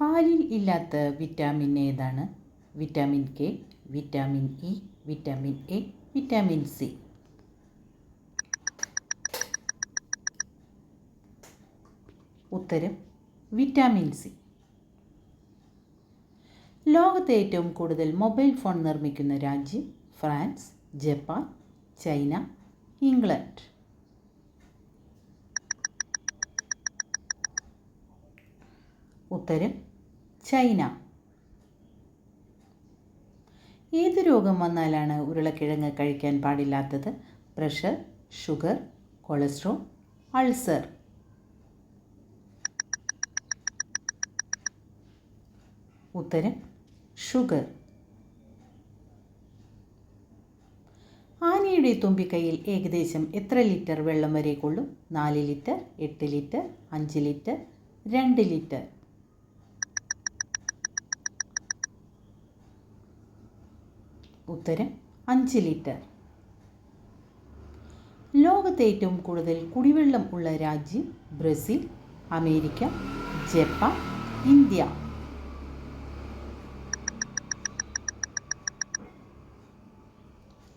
പാലിൽ ഇല്ലാത്ത വിറ്റാമിൻ ഏതാണ്? Vitamin K vitamin E vitamin A vitamin C ഉത്തരം വിറ്റാമിൻ സി ലോകത്തെ ഏറ്റവും കൂടുതൽ മൊബൈൽ ഫോൺ നിർമ്മിക്കുന്ന രാജ്യം ഫ്രാൻസ് ജപ്പാൻ ചൈന ഇംഗ്ലണ്ട്. ഉത്തരം ചൈന. ഏത് രോഗം വന്നാലാണ് ഉരുളക്കിഴങ്ങ് കഴിക്കാൻ പാടില്ലാത്തത്? Pressure sugar cholesterol ulcer. ഉത്തരം ഷുഗർ. ആനയുടെ തുമ്പിക്കൈയിൽ ഏകദേശം എത്ര ലിറ്റർ വെള്ളം വരെ കൊള്ളും? നാല് ലിറ്റർ എട്ട് ലിറ്റർ അഞ്ച് ലിറ്റർ രണ്ട് ലിറ്റർ. ഉത്തരം അഞ്ച് ലിറ്റർ ലോകത്തെ ഏറ്റവും കൂടുതൽ കുടിവെള്ളം ഉള്ള രാജ്യം ബ്രസീൽ അമേരിക്ക ജപ്പാൻ ഇന്ത്യ.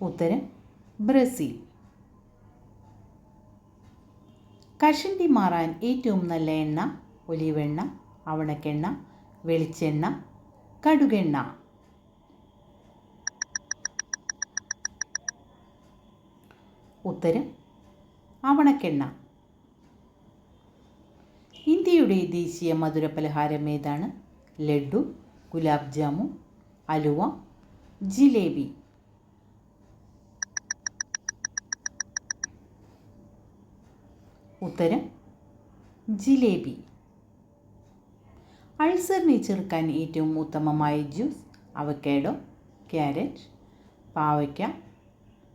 ഉത്തരം ബ്രസീൽ. കഷണ്ടി മാറാൻ ഏറ്റവും നല്ല എണ്ണ ഒലിവെണ്ണ അവണക്കെണ്ണ വെളിച്ചെണ്ണ കടുകെണ്ണ. ഉത്തരം ആവണക്കെണ്ണ ഇന്ത്യയുടെ ദേശീയ മധുര പലഹാരം ഏതാണ്? ലഡു ഗുലാബ് ജാമുൻ അലുവ ജിലേബി. ഉത്തരം ജിലേബി. അൾസറിനെ ചെറുക്കാൻ ഏറ്റവും ഉത്തമമായ ജ്യൂസ് അവക്കേഡോ ക്യാരറ്റ് പാവയ്ക്ക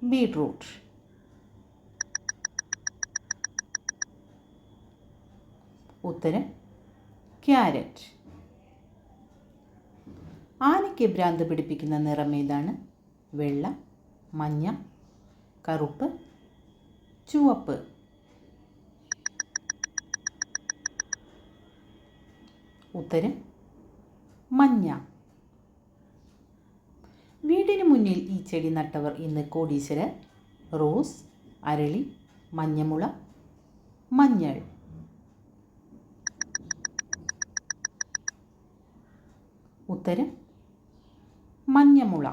ബീട്രൂട്ട് ഉത്തരം ക്യാരറ്റ്. ആനയ്ക്ക് ഭ്രാന്ത് പിടിപ്പിക്കുന്ന നിറം ഏതാണ്? വെള്ള മഞ്ഞ കറുപ്പ് ചുവപ്പ്. ഉത്തരം മഞ്ഞ. വീടിന് മുന്നിൽ ഈ ചെടി നട്ടവർ ഇന്ന് കോടീശ്വരർ. റോസ് അരളി മഞ്ഞമുള മഞ്ഞൾ. ഉത്തരം മഞ്ഞമുള.